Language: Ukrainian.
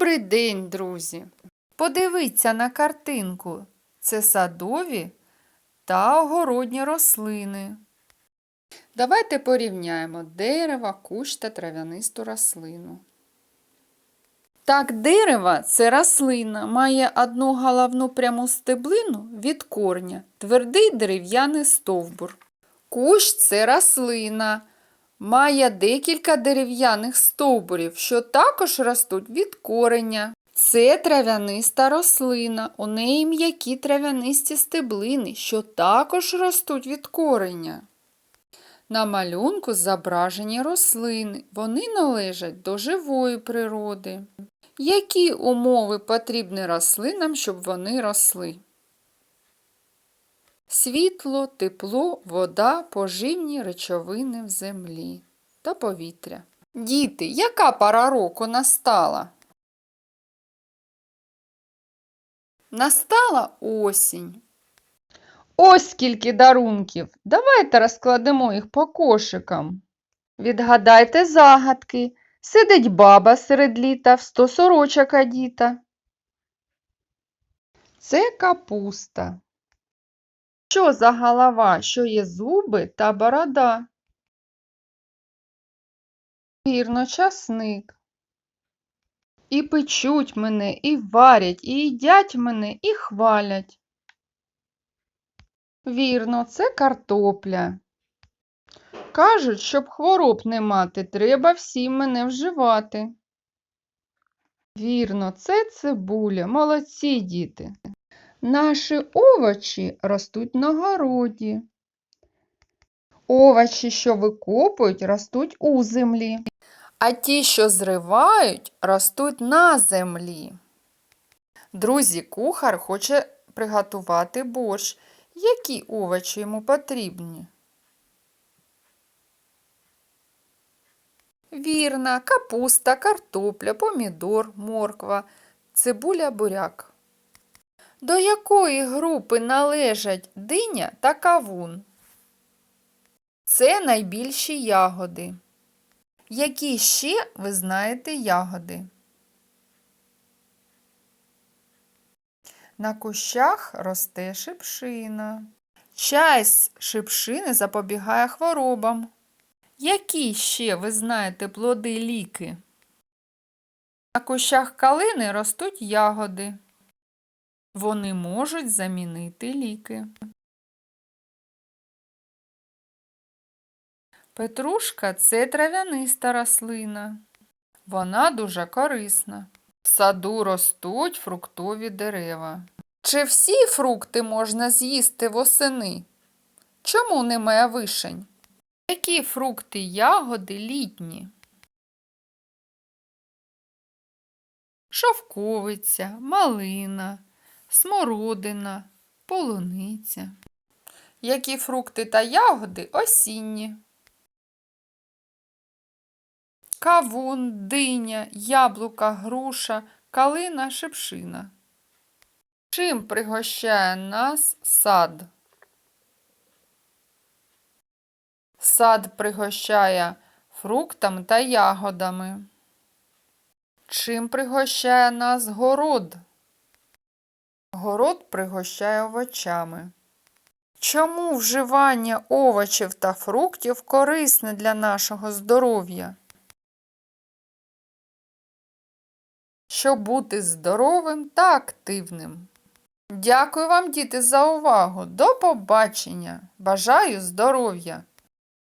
Добрий день, друзі! Подивіться на картинку. Це садові та огородні рослини. Давайте порівняємо дерева, кущ та трав'янисту рослину. Так, дерево це рослина, має одну головну пряму стеблину від корня, твердий дерев'яний стовбур. Кущ це рослина, має декілька дерев'яних стовбурів, що також ростуть від кореня. Це трав'яниста рослина, у неї м'які трав'янисті стеблини, що також ростуть від кореня. На малюнку зображені рослини. Вони належать до живої природи. Які умови потрібні рослинам, щоб вони росли? Світло, тепло, вода, поживні речовини в землі та повітря. Діти, яка пора року настала? Настала осінь. Ось скільки дарунків. Давайте розкладемо їх по кошикам. Відгадайте загадки. Сидить баба серед літа, в сто сорочок одіта. Це капуста. Що за голова, що є зуби та борода? Вірно, часник. І печуть мене, і варять, і їдять мене, і хвалять. Вірно, це картопля. Кажуть, щоб хвороб не мати, треба всім мене вживати. Вірно, це цибуля, молодці діти. Наші овочі ростуть на городі. Овочі, що викопують, ростуть у землі. А ті, що зривають, ростуть на землі. Друзі, кухар хоче приготувати борщ. Які овочі йому потрібні? Вірна, капуста, картопля, помідор, морква, цибуля, буряк. До якої групи належать диня та кавун? Це найбільші ягоди. Які ще ви знаєте ягоди? На кущах росте шипшина. З шипшини запобігає хворобам. Які ще ви знаєте плоди ліки? На кущах калини ростуть ягоди. Вони можуть замінити ліки. Петрушка це трав'яниста рослина. Вона дуже корисна. В саду ростуть фруктові дерева. Чи всі фрукти можна з'їсти восени? Чому немає вишень? Які фрукти ягоди літні? Шовковиця, малина, смородина, полуниця. Які фрукти та ягоди осінні? Кавун, диня, яблука, груша, калина, шипшина. Чим пригощає нас сад? Сад пригощає фруктами та ягодами. Чим пригощає нас город? Город пригощає овочами. Чому вживання овочів та фруктів корисне для нашого здоров'я? Щоб бути здоровим та активним. Дякую вам, діти, за увагу. До побачення. Бажаю здоров'я!